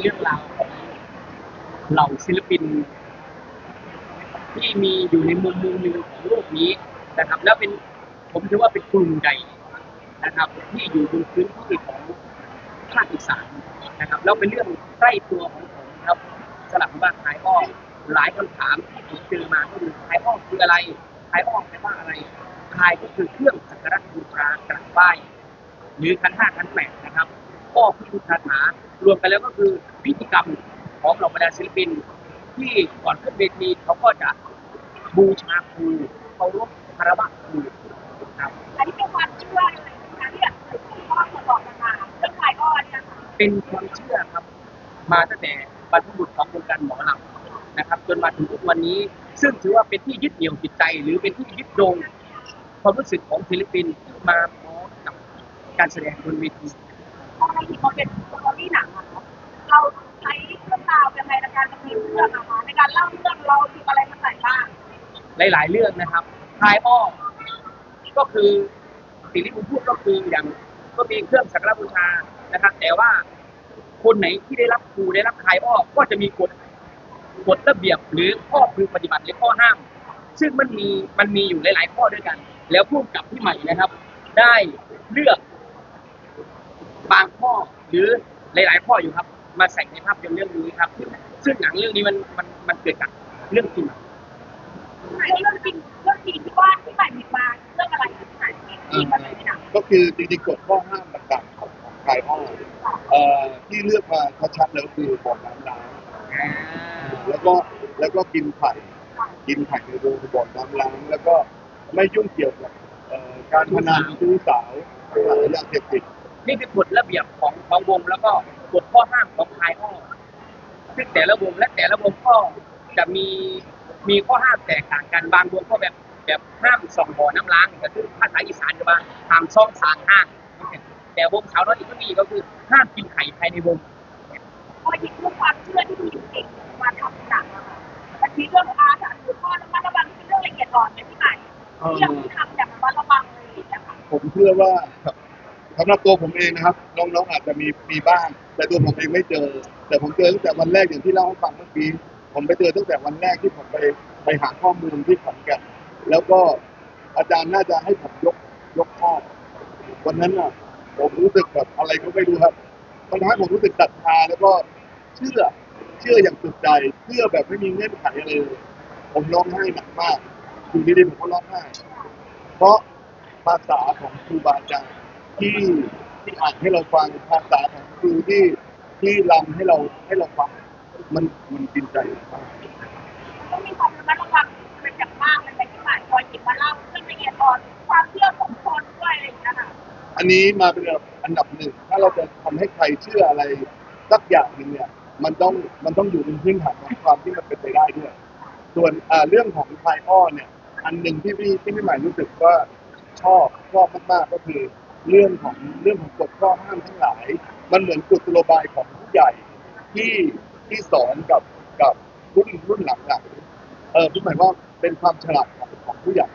เรื่องราวของเหล่าศิลปิน ที่มีอยู่ในมุมมุมหนึ่งของโลกนี้นะครับ แล้วเป็นผมถือว่าเป็นกลุ่มใหญ่นะครับ ที่อยู่บนพื้นที่ของภาคอีสานนะครับแล้วเป็นเรื่องใกล้ตัวของผมครับสลับว่าขายอ้อหลายคำถามที่ผมเจอมาก็คือขายอ้อคืออะไรขายอ้อแปลว่าอะไรขายก็คือเครื่องสักการะบูชากราบไหว้หรือคันห้าคันแปดนะครับ ก็พิธีคาถารวมกันแล้วก็คือพิธีกรรมของเหล่าบรรดาศิลปิน ที่ก่อนขึ้นเวทีเขาก็จะบูชาครูเคารพคารวะครูครับอันนี้เป็นความเชื่อเลยนะคะที่แบบสืบทอดมาบอกกันมาเรื่องขายอ้อเนี่ยค่ะเป็นความเชื่อครับ มาตั้งแต่บรรพบุรุษของวงการหมอลำนะครับ จนมาถึงทุกวันนี้ ซึ่งถือว่าเป็นที่ยึดเหนี่ยวจิตใจ หรือเป็นที่ยึดโยงความรู้สึกของศิลปินที่มาพร้อมกับการแสดงบนเวที เราะบางทีเขาเป็นสตอรี่หนังอะเนาะเราใช้เรื่องราวยังไงในการดำเนินเรื่องนะคะในการเล่าเรื่องเรามีอะไรมาใส่บ้างหลาย ๆ เรื่องนะครับทายอ้อก็คือสิ่งที่ผมพูดก็คืออย่างก็มีเครื่องสักการะบูชานะครับ แต่ว่าคนไหนที่ได้รับครูได้รับทายอ้อก็จะมีกฎกฎระเบียบหรือข้อพึงปฏิบัติหรือข้อห้าม ซึ่งมันมีมันมีอยู่หลาย ๆ ข้อด้วยกัน แล้วพูดกับพี่ใหม่นะครับ ได้เลือก บางข้อหรือหลาย ๆ ข้ออยู่ครับ มาใส่ในภาพยนตร์เรื่องนี้ครับ ซึ่งหนังเรื่องนี้มันมันมันเกิดจากเรื่องจริงเรื่องจริงเรื่องจริงที่ว่าที่ใหม่มีมาเรื่องอะไรที่ไหนจริงมาเลยในหนังก็คือจริงๆกฎข้อห้ามต่างๆของของไทยอ้อเอ่อที่เลือกมาชัดๆเลยก็คือบ่อน้ำล้างแล้วก็แล้วก็กินไข่กินไข่ในโรงบ่อน้ำล้างแล้วก็ไม่ยุ่งเกี่ยวกับเอ่อการพนันชู้สาวทั้งหลายยาเสพติด นี่คือกฎระเบียบของของวงแล้วก็กฎข้อห้ามของทายอ้อซึ่งแต่ละวงและแต่ละวงก็จะมีมีข้อห้ามแตกต่างกันบางวงก็แบบแบบห้ามส่องบ่อน้ำล้างก็คือภาษาอีสานจะว่าห้ามซ่องสางห้างแต่วงสาวน้อยอีกก็มีก็คือห้ามกินไข่ภายในวงพอหยิบเรื่องความเชื่อที่มีอยู่จริงมาทำหนังอะค่ะแต่ทีเรื่องอาร์ตอะหรือข้อระมัดระวังที่เรื่องละเอียดอ่อนเนี่ยที่ไหนที่ยังทำอย่างระมัดระวังเลยนะคะผมเชื่อว่า สำหรับตัวผมเองนะครับ น้องๆอาจจะมีมีบ้าง แต่ตัวผมเองไม่เจอ แต่ผมเจอตั้งแต่วันแรกอย่างที่เล่าให้ฟังเมื่อกี้ผมไปเจอตั้งแต่วันแรกที่ผมไปไปหาข้อมูลที่ขอนแก่นแล้วก็อาจารย์น่าจะให้ผมยกยกข้อวันนั้นน่ะผมรู้สึกแบบอะไรก็ไม่รู้ครับมันทำให้ผมรู้สึกศรัทธาแล้วก็เชื่อเชื่ออย่างสุดใจเชื่อแบบไม่มีเงื่อนไขอะไรเลยผมร้องไห้หนักมากอยู่ดีๆผมก็ร้องไห้เพราะภาษาของครูบาอาจารย์ ที่ที่อ่านให้เราฟังภาษาของครูที่ที่รำให้เราให้เราฟังมันมันกินใจมากต้องมีความระมัดระวังเป็นอย่างมากเลยในที่ไหนพอหยิบมาเล่าเรื่องละเอียดอ่อนความเชื่อของคนด้วยอะไรอย่างเงี้ยค่ะอันนี้มาเป็นอันดับหนึ่งถ้าเราจะทำให้ใครเชื่ออะไรสักอย่างหนึ่งเนี่ย มันต้องมันต้องอยู่บนพื้นฐานของความที่มันเป็นไปได้ด้วย ส่วนอ่าเรื่องของไทยอ้อเนี่ย อันหนึ่งที่พี่ที่พี่ใหม่รู้สึกว่าชอบชอบมากๆก็คือ เรื่องของเรื่องของกฎข้อห้ามทั้งหลาย มันเหมือนกุศโลบายของผู้ใหญ่ที่ที่สอนกับกับรุ่นรุ่นหลังๆเออพี่หมายว่าเป็นความฉลาดของของผู้ใหญ่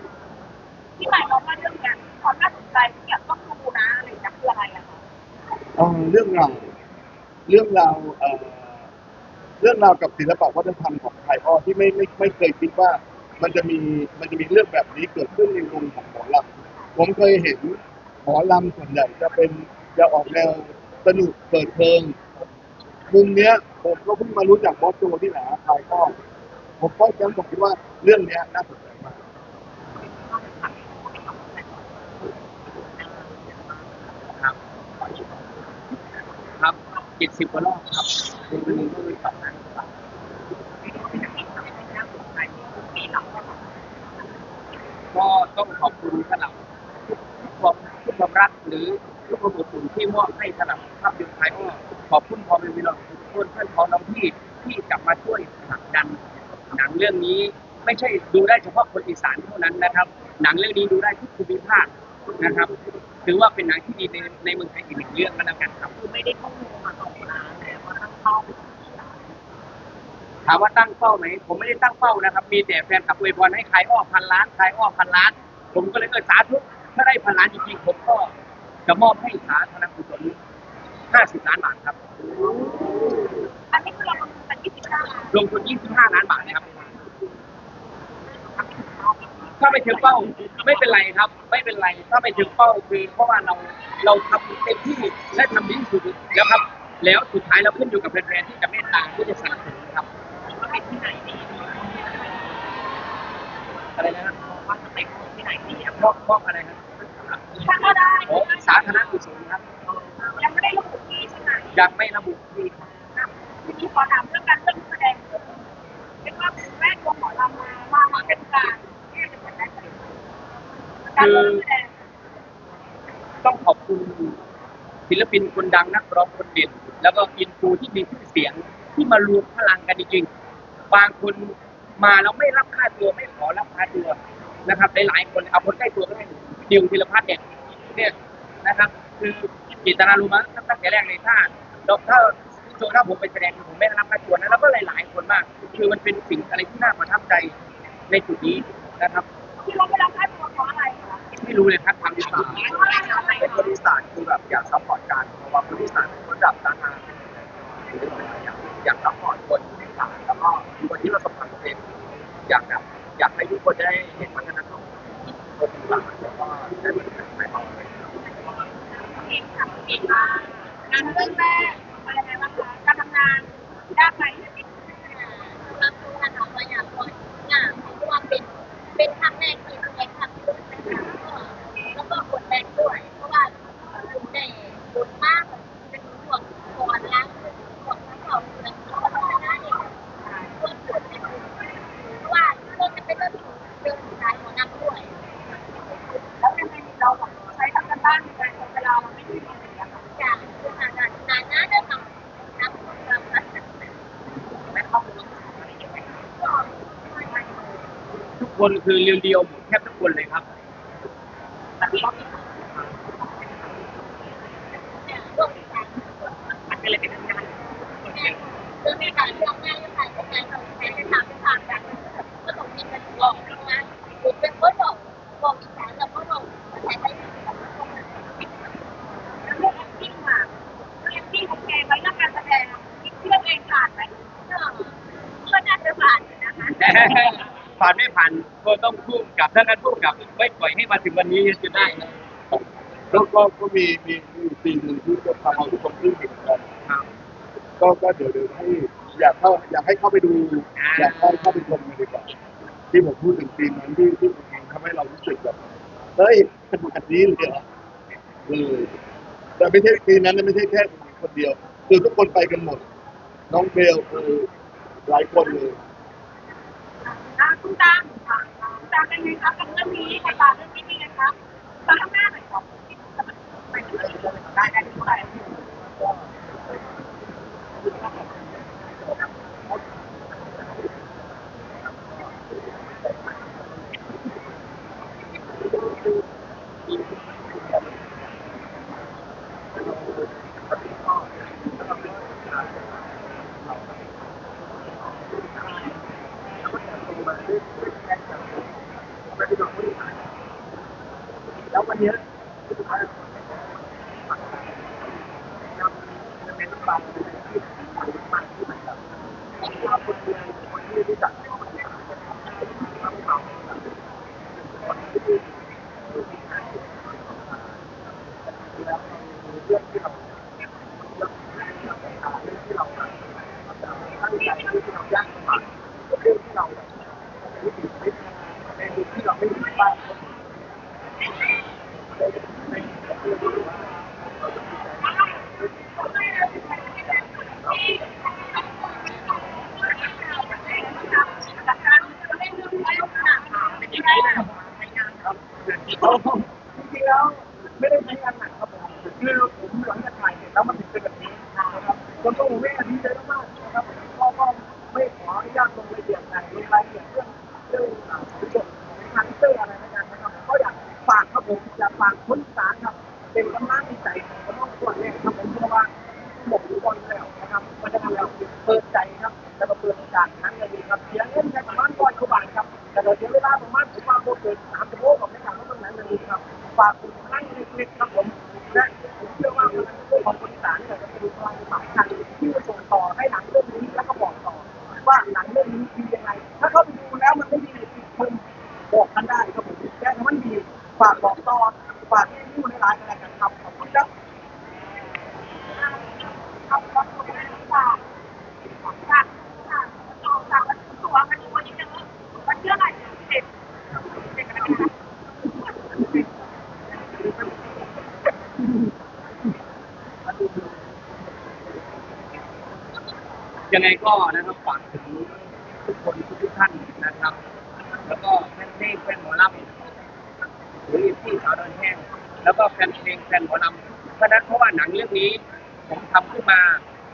ที่หมายความว่าเรื่องเนี้ยความน่าสนใจที่อยากต้องดูนะอะไรอย่างเงี้ยคืออะไรอะคะเอ่อเรื่องราวเรื่องราวเอ่อเรื่องราวกับศิลปะวัฒนธรรมของไทยอ้อที่ไม่ไม่ไม่เคยคิดว่า มันจะมีมันจะมีเรื่องแบบนี้เกิดขึ้นในวงของหมอลำผมเคยเห็น หมอลำส่วนใหญ่จะเป็นจะออกแนวสนุกเปิดเพลิงมุมเนี้ยผมก็เพิ่งมารู้จักบอสโจที่ไหนไทยอ้อผมก็ยังผมคิดว่าเรื่องเนี้ยน่าสนใจมากครับเจ็ดสิบกว่ารอบครับเป็นวันนี้ก็เลยสองงานก็ต้องขอบคุณสำหรับทุกความทุกความรัก หรือทุกความอบอุ่นที่มอบให้สำหรับภาพยนตร์ไทยอ้อขอบคุณพอเป็นวิลล์ทุกคนเพื่อนพ้องน้องพี่ที่กลับมาช่วยผลักดันหนังเรื่องนี้ไม่ใช่ดูได้เฉพาะคนอีสานเท่านั้นนะครับ หนังเรื่องนี้ดูได้ทุกภูมิภาคนะครับ ถือว่าเป็นหนังที่ดีในในเมืองไทยอีกหนึ่งเรื่องก็แล้วกันครับคือไม่ได้เข้าโรงมาสองล้านแต่ว่าทั้งเข้าถามว่าตั้งเป้าไหมผมไม่ได้ตั้งเป้านะครับ มีแต่แฟนคลับอวยพรให้ขายอ้อพันล้านขายอ้อพันล้าน ผมก็เลยเออสาธุถ้าได้พันล้านจริงๆผมก็ จะมอบให้สาธารณกุศล50 ล้านบาทครับลงทุน 25 ล้านบาทนะครับ ถ้าไม่ถึงเป้าไม่เป็นไรครับ ไม่เป็นไร ถ้าไม่ถึงเป้าคือเพราะว่าเราเราทำเต็มที่และทำดีที่สุดแล้วครับ แล้วสุดท้ายเราขึ้นอยู่กับแฟนๆที่จะเมตตาที่จะสนับสนุนครับว่าเป็นที่ไหนดีอะไรนะครับว่าจะไปที่ไหนดีอะมอบมอบอะไรครับถ้าก็ได้โอ้ สาธารณกุศลครับ ยังไม่ได้ระบุที่ใช่ไหมยังไม่ระบุที่ครับทีนี้ขอถามเรื่องการเรื่องแสดงเรียกว่าแม่ตัวหมอลำมามามาเป็นการที่จะเป็นการแสดงการเรื่องแสดงต้องขอบคุณศิลปินคนดังนักร้องคนเด่นแล้วก็อินฟูที่มีชื่อเสียงที่มารวมพลังกันจริงๆบางคนมาแล้วไม่รับค่าตัวไม่ขอรับค่าตัวนะครับหลายๆคนเอาคนใกล้ตัวก็ได้ดิวธีรพัฒน์เนี่ยเนี่ย นะครับ คือจิตนารู้มั้งตั้งแต่แรกเลยถ้าเราถ้าโจถ้าผมไปแสดงผมไม่ได้รับค่าตัวนะแล้วก็หลายๆคนมาก คือมันเป็นสิ่งอะไรที่น่าประทับใจในจุดนี้นะครับที่เราไม่รับค่าตัวเพราะอะไรคะไม่รู้เลยครับทางที่สามเพราะอะไรอะไรเป็นคนอีสานคือแบบอยากซัพพอร์ตกันเพราะว่าคนอีสานเป็นคนแบบการงานอยากอยากซัพพอร์ตคนอีสานแล้วก็คนที่ประสบความสำเร็จอยากแบบอยากให้ทุกคนได้เห็นวัฒนธรรมคนอีสานแล้วก็ได้เหมือนกันไปต่อเลย เองค่ะเองมากงานเรื่องแรกอะไรไงบ้างคะการทำงานยากไหมรับรู้กันเนาะว่าอยากร้อยงานเพราะว่าเป็นเป็นครั้งแรกที่เคยทำด้วยนะคะแล้วก็กดแรงด้วย เพราะว่าคุณได้บุญมากเป็นห่วงก่อนล้างห่วงทั้งสองเดือนแล้วก็ได้ช่วยปวดในบุญเพราะว่าเรื่องจะเป็นเรื่องที่เรื่องสุดท้ายของนักด้วย แล้วยังไงเราแบบใช้ทำกันบ้านในการเวลาเราไม่ได้ทำอะไรอย่างเงี้ยค่ะ จากคือนานๆนานๆได้ทำนักความรัก แม่ข้อมูลอะไรอย่างเงี้ย ก็ไม่ไม่ ทุก คนคือเรียวๆหมดแทบทุกคนเลยครับแต่ที่เนี่ยร่วมกันมันก็เลยเป็นงานเรื่องในการเลือกงานเลือกการเลือกงานเราใช้เป็นทางเป็นทางกันก็ต้องมีกันบอกนะหรือเป็นคนบอกบอกอีสานแล้วก็บอกใช้ใช้ที่แบบแล้วเรื่อง acting อะเรื่อง acting โอเคไหมเรื่องการแสดงที่เรื่องเองผ่านไหมก็ก็น่าจะผ่านนะคะผ่านไม่ผ่านก็ต้องพูดกับถ้างั้นพูดกับไม่ปล่อยให้มาถึงวันนี้จะได้นะแล้วก็ก็มีมีมีอยู่ซีนหนึ่งที่จะทำเอาทุกคนอึ้งเหมือนกันครับก็ก็เดี๋ยวเดี๋ยวให้อยากเข้าอยากให้เข้าไปดูอ่าอยากให้เข้าไปชมกันดีกว่าที่ผมพูดถึงซีนนั้นที่ที่มันทำให้เรารู้สึกแบบเฮ้ยขนาดนี้เลยเหรอเออแต่ไม่ใช่ซีนนั้นนะไม่ใช่แค่ผมคนเดียว คือทุกคนไปกันหมด น้องเบลเออหลายคนเลยอะ คุณตาคุณตาเป็นไงคะกับเรื่องนี้บทบาทเรื่องนี้เป็นไงคะตอนข้างหน้าหน่อยครับไปเรื่องได้ได้ที่ไหน แล้ววันนี้สุดท้ายจะเป็นบางที่มากที่มันแบบ ว่าคนเดียวคนที่รู้จักคนที่เราคนที่อยู่ที่ไหนแล้วเรื่องที่เราเรื่องที่เราตั้งใจที่เรายากลำบากเรื่องที่เรารู้สึกไม่ในที่เราไม่รู้บ้าง จากการเล่นเรื่องไว้โอกาสเป็นยังไงล่ะในงานครับ จริงๆแล้วไม่ได้ใช้งานหนักครับผมคือผมหลังจากถ่ายเสร็จแล้วมันถึงเป็นแบบนี้นะครับจนตัวผมเองดีใจมากๆนะครับก็ก็ไม่ขออนุญาตลงรายละเอียดไหนลงรายละเอียดเรื่องเรื่องอ่าประโยชน์ใน ทางเตอร์อะไรนะครับนะครับก็อยากฝากครับผมอยากฝากคนอีสานครับเป็นกำลังใจของน้องส่วนเนี่ยครับผมเชื่อว่าหมทุกคนแล้วนะครับเพราะฉะนั้เราเปิดใจครับแล้วก็เปิดโอกาสทั้งเงินดีครับเสียเงินแค่ประมาณร้อยกว่าบาทครับแต่เราเสียเวลาประมาณผมว่าโมเกินสามชั่วโมงกับในการต้องนั้นเลยครับฝากคุณนั่งเล็กๆครับผมและผมเชื่อว่าพลังของคนอีสานเนี่ยจะเป็นพลังสำคัญที่จะส่งต่อให้หนังเรื่องนี้แล้วก็บอกต่อ ฝากบอกต่อฝากให้ผู้ในร้านอะไรกันครับขอบคุณครับ เอาตัวตัวนั้นฝากฝากฝากต่อฝากแล้วตัวกันตัวนี้เยอะมันเชื่ออะไรเด็กเด็กอะไรนะ ยังไงก็นะครับฝากถึงทุกคนทุกท่านนะครับ แล้วก็แฟนเพลงแฟนหมอลำหรือที่สาวดอนแห้งแล้วก็แฟนเพลงแฟนหมอลำเพราะนั้นเพราะว่าหนังเรื่องนี้ ผมทำขึ้นมา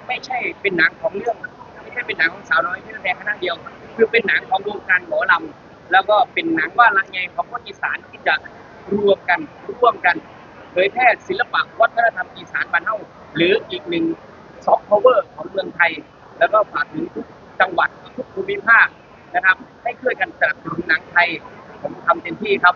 ไม่ใช่เป็นหนังของเรื่องไม่ใช่เป็นหนังของสาวน้อยที่แสดงคณะเดียว คือเป็นหนังของวงการหมอลำแล้วก็เป็นหนังว่าละไงของคนอีสานที่จะรวมกันร่วมกันเผยแพร่ศิลปะวัฒนธรรมอีสานบ้านเฮาหรืออีกหนึ่งซอฟต์พาวเวอร์ของเมืองไทย แล้วก็ฝากถึงทุกจังหวัดทุกภูมิภาคนะครับ ให้ช่วยกันสนับสนุนหนังไทยผมทำเต็มที่ครับ